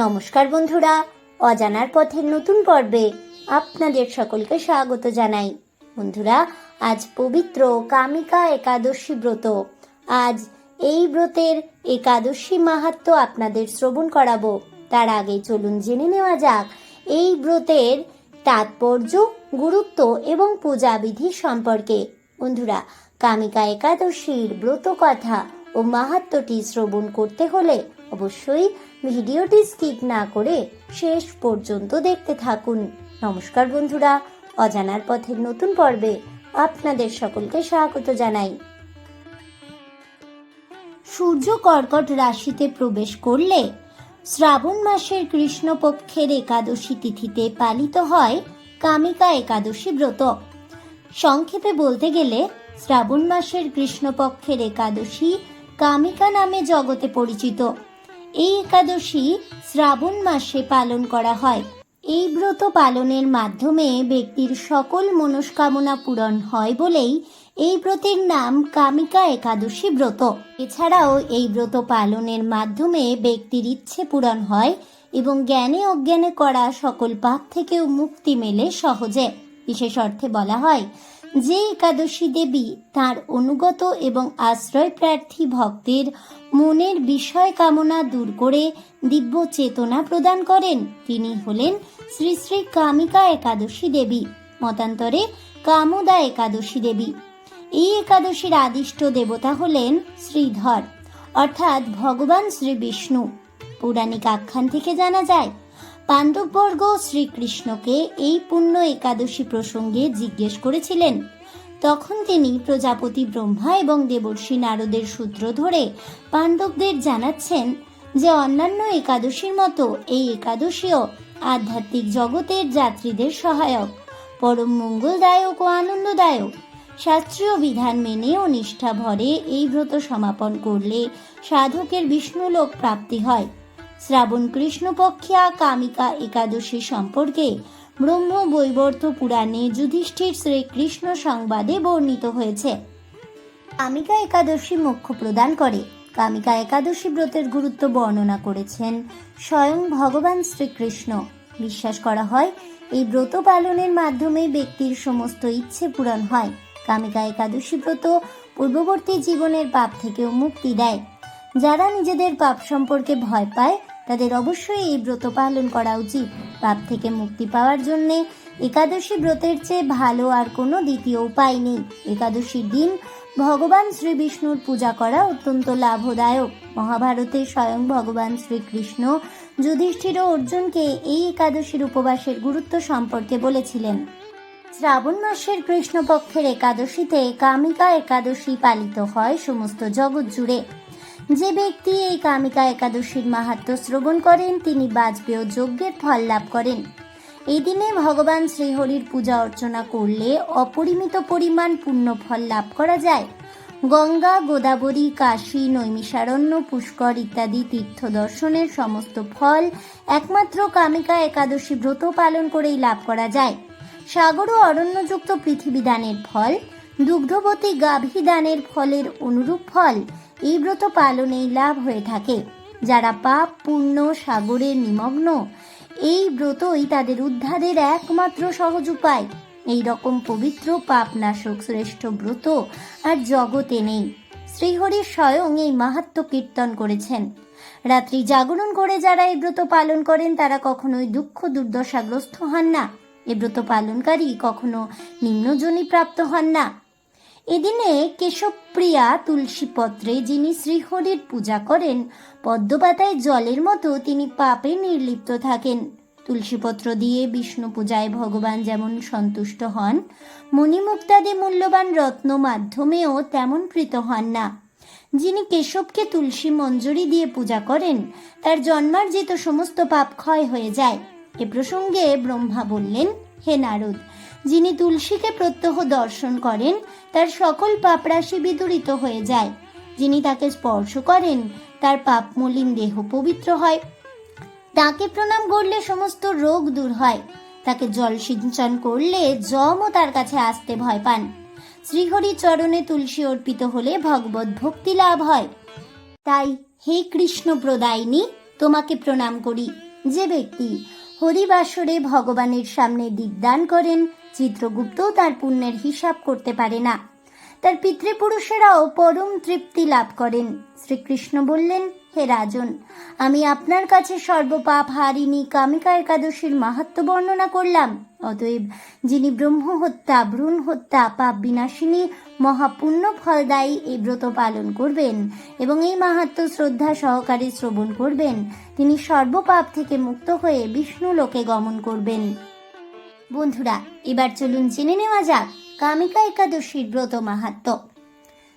নমস্কার বন্ধুরা, অজানার পথের নতুন পর্বে আপনাদের সকলকে স্বাগত জানাই। বন্ধুরা, আজ পবিত্র কামিকা একাদশী ব্রত। আজ এই ব্রতের একাদশী মাহাত্ম আপনাদের শ্রবণ করাবো। তার আগে চলুন জেনে নেওয়া যাক, এই ব্রতের তাৎপর্য, গুরুত্ব এবং পূজাবিধি সম্পর্কে। বন্ধুরা, কামিকা একাদশীর ব্রত কথা ও মাহাত্মটি শ্রবণ করতে হলে অবশ্যই ভিডিওটি স্কিপ না করে শেষ পর্যন্ত দেখতে থাকুন। নমস্কার বন্ধুরা, অজানার পথের নতুন পর্বে আপনাদের সকলকে স্বাগত জানাই। সূর্য কর্কট রাশিতে প্রবেশ করলে শ্রাবণ মাসের কৃষ্ণপক্ষের একাদশী তিথিতে পালিত হয় কামিকা একাদশী ব্রত। সংক্ষেপে বলতে গেলে, শ্রাবণ মাসের কৃষ্ণপক্ষের একাদশী কামিকা নামে জগতে পরিচিত। এই একাদশী শ্রাবণ মাসে পালন করা হয়। এই ব্রত পালনের মাধ্যমে ব্যক্তির সকল মনস্কামনা পূরণ হয় বলেই এই ব্রতের নাম কামিকা একাদশী ব্রত। এছাড়াও এই ব্রত পালনের মাধ্যমে ব্যক্তির ইচ্ছে পূরণ হয় এবং জ্ঞানে অজ্ঞানে করা সকল পাপ থেকেও মুক্তি মেলে সহজে। বিশেষ অর্থে বলা হয় যে একাদশী দেবী তার অনুগত এবং আশ্রয় প্রার্থী ভক্তের মনের বিষয় কামনা দূর করে দিব্য চেতনা প্রদান করেন, তিনি হলেন শ্রী শ্রী কামিকা একাদশী দেবী, মতান্তরে কামদা একাদশী দেবী। এই একাদশীর আদিষ্ট দেবতা হলেন শ্রীধর, অর্থাৎ ভগবান শ্রী বিষ্ণু। পৌরাণিক আখ্যান থেকে জানা যায় পাণ্ডববর্গ শ্রীকৃষ্ণকে এই পুণ্য একাদশী প্রসঙ্গে জিজ্ঞেস করেছিলেন। তখন তিনি প্রজাপতি ব্রহ্মা এবং দেবর্ষী নারদের সূত্র ধরে পাণ্ডবদের জানাচ্ছেন যে অন্যান্য একাদশীর মতো এই একাদশীও আধ্যাত্মিক জগতের যাত্রীদের সহায়ক, পরম মঙ্গলদায়ক ও আনন্দদায়ক। শাস্ত্রীয় বিধান মেনে ও নিষ্ঠা ভরে এই ব্রত সমাপন করলে সাধকের বিষ্ণুলোক প্রাপ্তি হয়। শ্রাবণ কৃষ্ণপক্ষিয়া কামিকা একাদশী সম্পর্কে ব্রহ্ম বৈবর্ত পুরাণে যুধিষ্ঠির শ্রীকৃষ্ণ সংবাদে বর্ণিত হয়েছে। কামিকা একাদশী মোক্ষ প্রদান করে। কামিকা একাদশী ব্রতের গুরুত্ব বর্ণনা করেছেন স্বয়ং ভগবান শ্রীকৃষ্ণ। বিশ্বাস করা হয়, এই ব্রত পালনের মাধ্যমে ব্যক্তির সমস্ত ইচ্ছে পূরণ হয়। কামিকা একাদশী ব্রত পূর্ববর্তী জীবনের পাপ থেকেও মুক্তি দেয়। যারা নিজেদের পাপ সম্পর্কে ভয় পায় তাদের অবশ্যই এই ব্রত পালন করা উচিত। পাপ থেকে মুক্তি পাওয়ার জন্যে একাদশী ব্রতের চেয়ে ভালো আর কোনো দ্বিতীয় উপায় নেই। একাদশীর দিন ভগবান শ্রী বিষ্ণুর পূজা করা অত্যন্ত লাভদায়ক। মহাভারতে স্বয়ং ভগবান শ্রীকৃষ্ণ যুধিষ্ঠির অর্জুনকে এই একাদশীর উপবাসের গুরুত্ব সম্পর্কে বলেছিলেন। শ্রাবণ মাসের কৃষ্ণপক্ষের একাদশীতে কামিকা একাদশী পালিত হয় সমস্ত জগৎ জুড়ে। যে ব্যক্তি এই কামিকা একাদশীর মাহাত্ম শ্রবণ করেন, তিনি বাজপেয় যজ্ঞের ফল লাভ করেন। এই দিনে ভগবান শ্রীহরির পূজা অর্চনা করলে অপরিমিত পরিমাণ পুণ্য ফল লাভ করা যায়। গঙ্গা, গোদাবরী, কাশী, নৈমিষারণ্য, পুষ্কর ইত্যাদি তীর্থ দর্শনের সমস্ত ফল একমাত্র কামিকা একাদশী ব্রত পালন করেই লাভ করা যায়। সাগর ও অরণ্যযুক্ত পৃথিবী দানের ফল, দুগ্ধবতী গাভী দানের ফলের অনুরূপ ফল এই ব্রত পালনেই লাভ হয়ে থাকে। যারা পাপ, পুণ্য, সাগরে নিমগ্ন, এই ব্রতই তাদের উদ্ধারের একমাত্র সহজ উপায়। এই রকম পবিত্র পাপনাশক শ্রেষ্ঠ ব্রত আর জগতে নেই। শ্রীহরি স্বয়ং এই মাহাত্ম কীর্তন করেছেন। রাত্রি জাগরণ করে যারা এই ব্রত পালন করেন, তারা কখনোই দুঃখ, দুর্দশাগ্রস্ত হন না। এ ব্রত পালনকারী কখনো নিম্নজনী প্রাপ্ত হন না। এদিনে কেশবপ্রিয়া তুলসী পত্রে যিনি শ্রীহরির পূজা করেন, পদ্মপাতায় জলের মতো তিনি পাপে নির্লিপ্ত থাকেন। তুলসীপত্র দিয়ে বিষ্ণু পূজায় ভগবান যেমন সন্তুষ্ট হন, মণিমুক্তাদি মূল্যবান রত্ন মাধ্যমেও তেমন প্রীত হন না। যিনি কেশবকে তুলসী মঞ্জরি দিয়ে পূজা করেন, তার জন্মার্জিত সমস্ত পাপ ক্ষয় হয়ে যায়। এ প্রসঙ্গে ব্রহ্মা বললেন হে নারদ, যিনি তুলসীকে প্রত্যহ দর্শন করেন, তার সকল পাপরাশি বিদূরিত হয়ে যায়। যিনি তাকে স্পর্শ করেন, তার পাপ মলিন দেহ পবিত্র হয়। তাকে প্রণাম করলে সমস্ত রোগ দূর হয়। তাকে জল সিঞ্চন করলে যমও তার কাছে আসতে ভয় পান। শ্রীহরি চরণে তুলসী অর্পিত হলে ভগবত ভক্তি লাভ হয়। তাই হে কৃষ্ণ প্রদায়িনী, তোমাকে প্রণাম করি। যে ব্যক্তি হরিবাসরে ভগবানের সামনে দিগদান করেন চিত্রগুপ্ত তার পুণ্যের হিসাব করতে পারে না। তার পিতৃপুরুষেরাও পরম তৃপ্তি লাভ করেন। শ্রীকৃষ্ণ বললেন, হে রাজন, আমি আপনার কাছে সর্বপাপ হারিণী কামিকা একাদশীর মাহাত্ম বর্ণনা করলাম। অতএব যিনি ব্রহ্ম হত্যা, ভ্রূণ হত্যা, পাপ বিনাশিনী, মহাপুণ্য ফলদায়ী এই ব্রত পালন করবেন এবং এই মাহাত্ম শ্রদ্ধা সহকারে শ্রবণ করবেন, তিনি সর্বপাপ থেকে মুক্ত হয়ে বিষ্ণু লোকে গমন করবেন। বন্ধুরা, এবার চলুন জেনে নেওয়া যাক কামিকা একাদশীর ব্রত মাহাত্ম।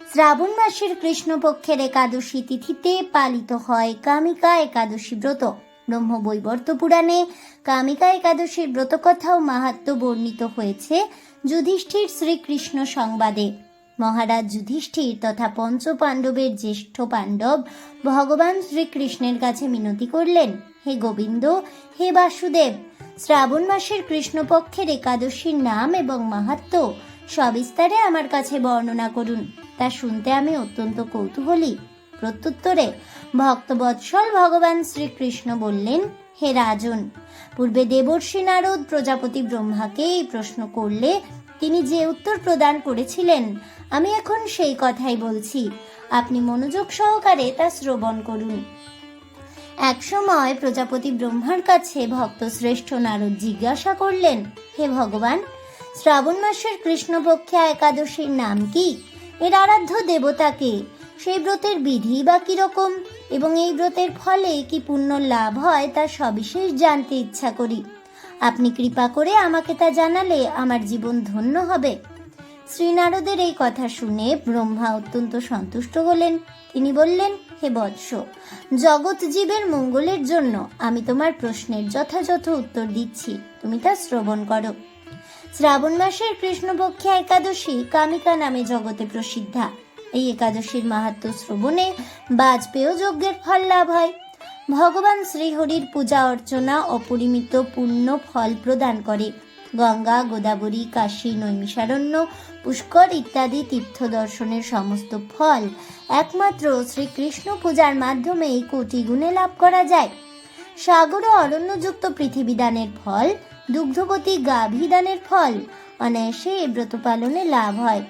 শ্রাবণ মাসের কৃষ্ণপক্ষের একাদশী তিথিতে পালিত হয় কামিকা একাদশী ব্রত। ব্রহ্মবৈবর্ত পুরাণে কামিকা একাদশীর ব্রতকথাও মাহাত্ম বর্ণিত হয়েছে যুধিষ্ঠির শ্রীকৃষ্ণ সংবাদে। মহারাজ যুধিষ্ঠির তথা পঞ্চ পাণ্ডবের জ্যেষ্ঠ পাণ্ডব ভগবান শ্রীকৃষ্ণের কাছে মিনতি করলেন, হে গোবিন্দ, হে বাসুদেব, শ্রাবণ মাসের কৃষ্ণপক্ষের একাদশীর নাম এবং মাহাত্ম সবিস্তারে আমার কাছে বর্ণনা করুন। তা শুনতে আমি অত্যন্ত কৌতূহলী। প্রত্যুত্তরে ভক্তবৎসল ভগবান শ্রীকৃষ্ণ বললেন, হে রাজন, পূর্বে দেবর্ষী নারদ প্রজাপতি ব্রহ্মাকে এই প্রশ্ন করলে তিনি যে উত্তর প্রদান করেছিলেন, আমি এখন সেই কথাই বলছি। আপনি মনোযোগ সহকারে তা শ্রবণ করুন। একসময় প্রজাপতি ব্রহ্মার কাছে ভক্ত শ্রেষ্ঠ নারদ জিজ্ঞাসা করলেন, হে ভগবান, শ্রাবণ মাসের কৃষ্ণপক্ষে একাদশীর নাম কি? এর আরাধ্য দেবতাকে সেই ব্রতের বিধি বা কীরকম? এবং এই ব্রতের ফলে কি পুণ্য লাভ হয় তা সবিশেষ জানতে ইচ্ছা করি। আপনি কৃপা করে আমাকে তা জানালে আমার জীবন ধন্য হবে। শ্রীনারদের এই কথা শুনে ব্রহ্মা অত্যন্ত সন্তুষ্ট হলেন। তিনি বললেন, হে বৎস, জগৎ জীবের মঙ্গলের জন্য আমি তোমার প্রশ্নের যথাযথ উত্তর দিচ্ছি। তুমি তা শ্রবণ করো। শ্রাবণ মাসের কৃষ্ণপক্ষে একাদশী কামিকা নামে জগতে প্রসিদ্ধা। এই একাদশীর মাহাত্ম শ্রবণে বাজপেয় যজ্ঞের ফল লাভ হয়। ভগবান শ্রীহরির পূজা অর্চনা অপরিমিত পূর্ণ ফল প্রদান করে। গঙ্গা, গোদাবরী, কাশী, নৈমিষারণ্য, পুষ্কর ইত্যাদি তীর্থ দর্শনের সমস্ত ফল একমাত্র শ্রীকৃষ্ণ পূজার মাধ্যমেই কোটি গুণে লাভ করা যায়। সাগর অরণ্যযুক্ত পৃথিবী দানের ফল, দুগ্ধবতী গাভী দানের ফল অনায়াসে ব্রত পালনে লাভ হয়।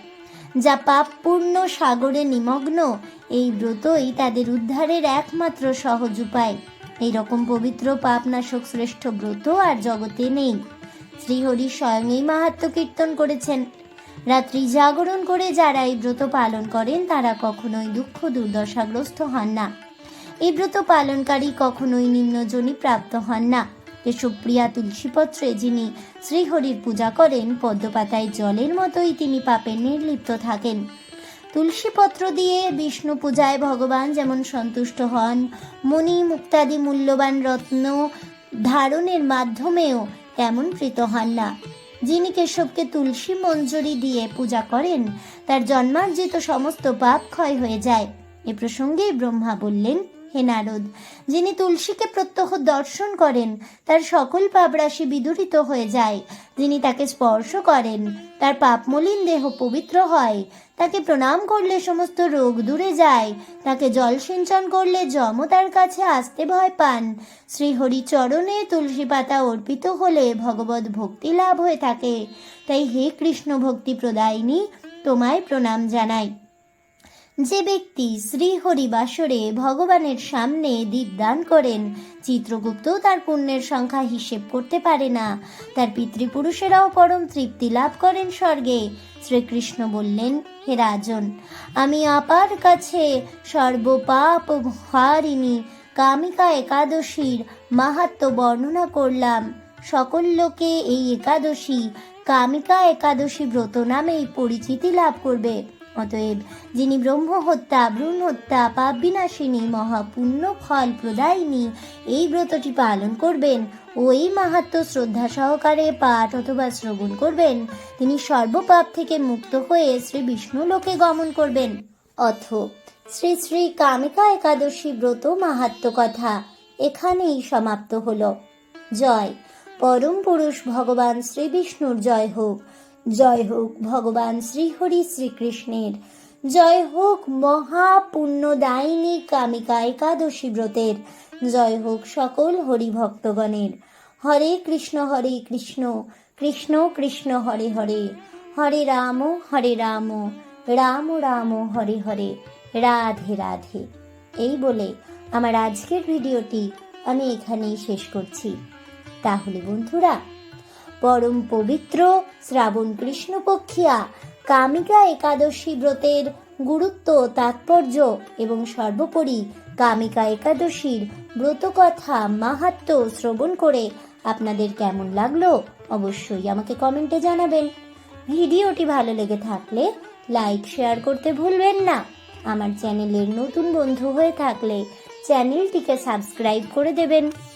যা পাপপূর্ণ সাগরে নিমগ্ন। এই ব্রতই তাদের উদ্ধারের একমাত্র সহজ উপায়। এই রকম পবিত্র পাপনাশক শ্রেষ্ঠ ব্রত আর জগতে নেই। শ্রীহরি স্বয়ং এই মাহাত্ম কীর্তন করেছেন। রাত্রি জাগরণ করে যারা এই ব্রত পালন করেন, তারা কখনোই দুঃখ দুর্দশাগ্রস্ত হন না। এই ব্রত পালনকারী কখনোই নিম্নজনী প্রাপ্ত হন না। কেশবপ্রিয়া তুলসীপত্রে যিনি শ্রীহরির পূজা করেন, পদ্মপাতায় জলের মতোই তিনি পাপে নির্লিপ্ত থাকেন। তুলসীপত্র দিয়ে বিষ্ণু পূজায় ভগবান যেমন সন্তুষ্ট হন মণি মুক্তাদি মূল্যবান রত্ন ধারণের মাধ্যমেও তেমন প্রীত হন না। যিনি কেশবকে তুলসী মঞ্জুরি দিয়ে পূজা করেন, তার জন্মার্জিত সমস্ত পাপ ক্ষয় হয়ে যায়। এ প্রসঙ্গে ব্রহ্মা বললেন হে নারদ, যিনি তুলসীকে প্রত্যহ দর্শন করেন, তার সকল পাপরাশি বিদূরিত হয়ে যায়। যিনি তাকে স্পর্শ করেন, তার পাপমলিন দেহ পবিত্র হয়। তাকে প্রণাম করলে সমস্ত রোগ দূরে যায়। তাকে জল সিঞ্চন করলে যম তার কাছে আসতে ভয় পান। শ্রীহরি চরণে তুলসী পাতা অর্পিত হলে ভগবত ভক্তি লাভ হয়ে থাকে। তাই হে কৃষ্ণ ভক্তি প্রদায়িনী, তোমায় প্রণাম জানাই। যে ব্যক্তি শ্রীহরি বাসরে ভগবানের সামনে দীপদান করেন চিত্রগুপ্ত তার পুণ্যের সংখ্যা হিসেব করতে পারে না। তার পিতৃপুরুষেরাও পরম তৃপ্তি লাভ করেন স্বর্গে। শ্রীকৃষ্ণ বললেন, হে রাজন, আমি আপার কাছে সর্বপাপ হারিণী কামিকা একাদশীর মাহাত্ম বর্ণনা করলাম। সকল লোকে এই একাদশী, কামিকা একাদশী ব্রত নামেই পরিচিতি লাভ করবে। অতএব যিনি ব্রহ্ম হত্যা ভ্রূণ হত্যা পাপ বিনাশিনী, মহাপুণ্য ফল প্রদায়িনী, এই ব্রতটি পালন করবেন ও এই মাহাত্ম শ্রদ্ধা সহকারে পাঠ অথবা শ্রবণ করবেন, তিনি সর্বপাপ থেকে মুক্ত হয়ে শ্রী বিষ্ণু লোকে গমন করবেন। অথ শ্রী শ্রী কামিকা একাদশী ব্রত মাহাত্ম কথা এখানেই সমাপ্ত হল। জয়। পরম পুরুষ ভগবান শ্রী বিষ্ণুর জয় হোক। জয় হোক ভগবান শ্রীহরি শ্রীকৃষ্ণের। জয় হোক মহাপুণ্যদায়িনী কামিকা একাদশী ব্রতের। জয় হোক সকল হরিভক্তগণের। হরে কৃষ্ণ হরে কৃষ্ণ কৃষ্ণ কৃষ্ণ, হরে হরে। হরে রাম হরে রাম রাম রাম, হরে হরে। রাধে রাধে। এই বলে আমার আজকের ভিডিওটি আমি এখানেই শেষ করছি। তাহলে বন্ধুরা পরম পবিত্র শ্রাবণ কৃষ্ণপক্ষিয়া কামিকা একাদশী ব্রতের গুরুত্ব, তাৎপর্য এবং সর্বোপরি কামিকা একাদশীর ব্রতকথা মাহাত্ম শ্রবণ করে আপনাদের কেমন লাগল অবশ্যই আমাকে কমেন্টে জানাবেন। ভিডিওটি ভালো লেগে থাকলে লাইক, শেয়ার করতে ভুলবেন না। আমার চ্যানেলের নতুন বন্ধু হয়ে থাকলে চ্যানেলটিকে সাবস্ক্রাইব করে দেবেন।